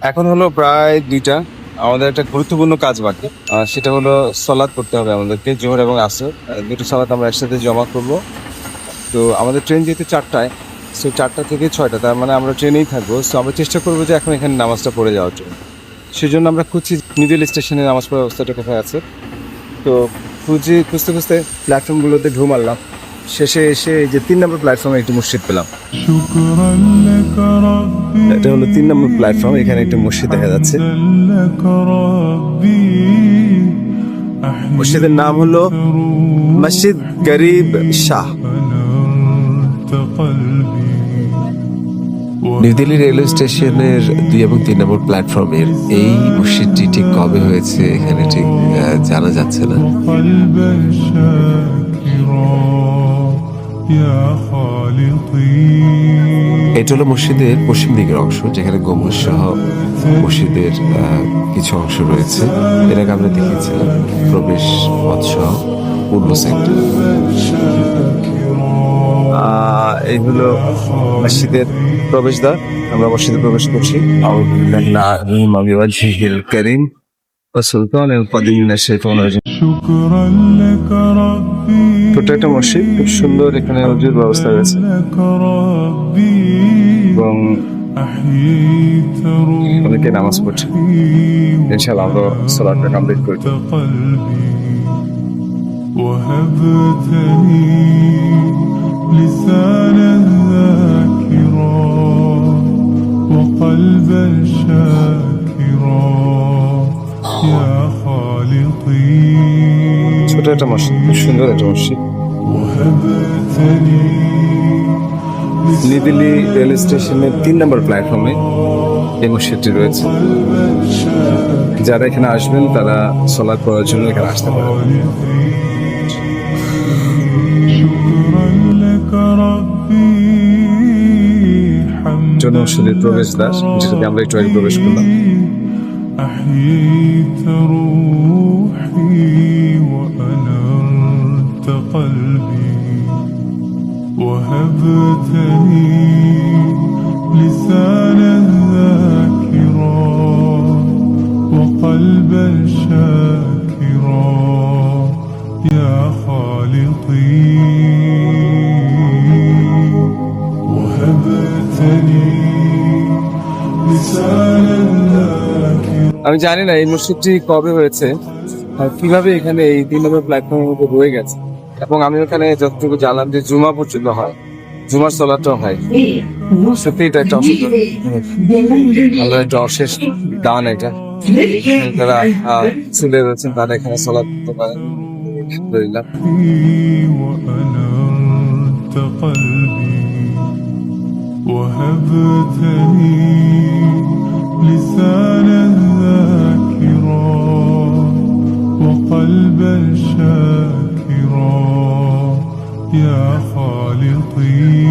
এখন হলো প্রায় দুইটা। আমাদের একটা গুরুত্বপূর্ণ কাজ বাকি। সেটা হলো সলাদ করতে হবে আমাদেরকে, জোহর এবং আসর। দুটো সলাদ আমরা একসাথে জমা করব। তো আমাদের ট্রেন যেহেতু চারটায় সো চারটা থেকে ছয়টা, তার মানে আমরা ট্রেনেই থাকব। সো আমরা চেষ্টা করব যে এখন এখানে নামাজটা পড়ে যাওয়ার জন্য। সেই জন্য আমরা খুঁজছি মিডিল স্টেশনে নামাজ পড়ার ব্যবস্থাটা কোথায় আছে। তো খুঁজি খুঁজতে খুঁজতে প্ল্যাটফর্মগুলোতে ঢু মারলাম। শেষে এসে এই যে তিন নম্বর প্ল্যাটফর্মে একটি মসজিদ পেলাম। এটা হলো তিন নম্বর প্ল্যাটফর্ম এখানে একটি মসজিদ দেখা যাচ্ছে। মসজিদের নাম হলো মসজিদ গরিব শাহ। নিউ দিল্লি রেলওয়ে স্টেশনের দুই এবং তিন নম্বর প্ল্যাটফর্মের এই মসজিদটি ঠিক কবে হয়েছে এখানে ঠিক জানা যাচ্ছে না। এটা হলো মসজিদের পশ্চিম দিকের অংশ যেখানে গম্বুজ সহ মসজিদের কিছু অংশ রয়েছে। এর আগে আমরা দেখিয়েছিলাম প্রবেশ পথ সহ পূর্ব সেক্টর আহ, এই হলো মসজিদের প্রবেশদ্বার। আমরা মসজিদে প্রবেশ করছি। করিম সুলতান কদিন شكرا لك ربي ছোট একটা মসজিদ খুব সুন্দর এখানে অজুর ব্যবস্থা রয়েছে لك ربي এবং أحييت অনেকে নামাজ পড়ছে روحي ইনশাআল্লাহ আমরা সালাদটা কমপ্লিট করি قلبي وهبتني لسانا ছোট একটা মসজিদ সুন্দর একটা মসজিদ নিদিল্লি রেল স্টেশনের তিন নম্বর প্ল্যাটফর্মে এই মসজিদটি রয়েছে। যারা এখানে আসবেন, তারা সোলার পড়ার জন্য এখানে আসতে পারেন। জন্য মসজিদের প্রবেশ দাস যেটাকে আমরা একটু আগে প্রবেশ করলাম। أحييت روحي وأنرت قلبي وهبتني لسانا ذاكرا وقلبا شاكرا. يا خالقي وهبتني لسانا আমি জানি না এই মসজিদটি কবে হয়েছে আর কিভাবে এখানে এই তিন নম্বর প্ল্যাটফর্মের মধ্যে রয়ে গেছে এবং আমি ওখানে যতটুকু জানলাম যে জুমা পর্যন্ত হয় জুমার সলাটাও হয় সত্যি এটা একটা অসুবিধা আল্লাহ একটা অশেষ দান এটা যারা আহ, চুলে রয়েছেন তারা এখানে সলাদ করতে পারেন আলহামদুলিল্লাহ وأنرت قلبي وهبتني لسانا قلبا شاكرا يا خالقي.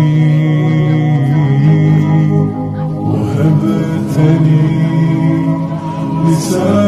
وهبتني لسانا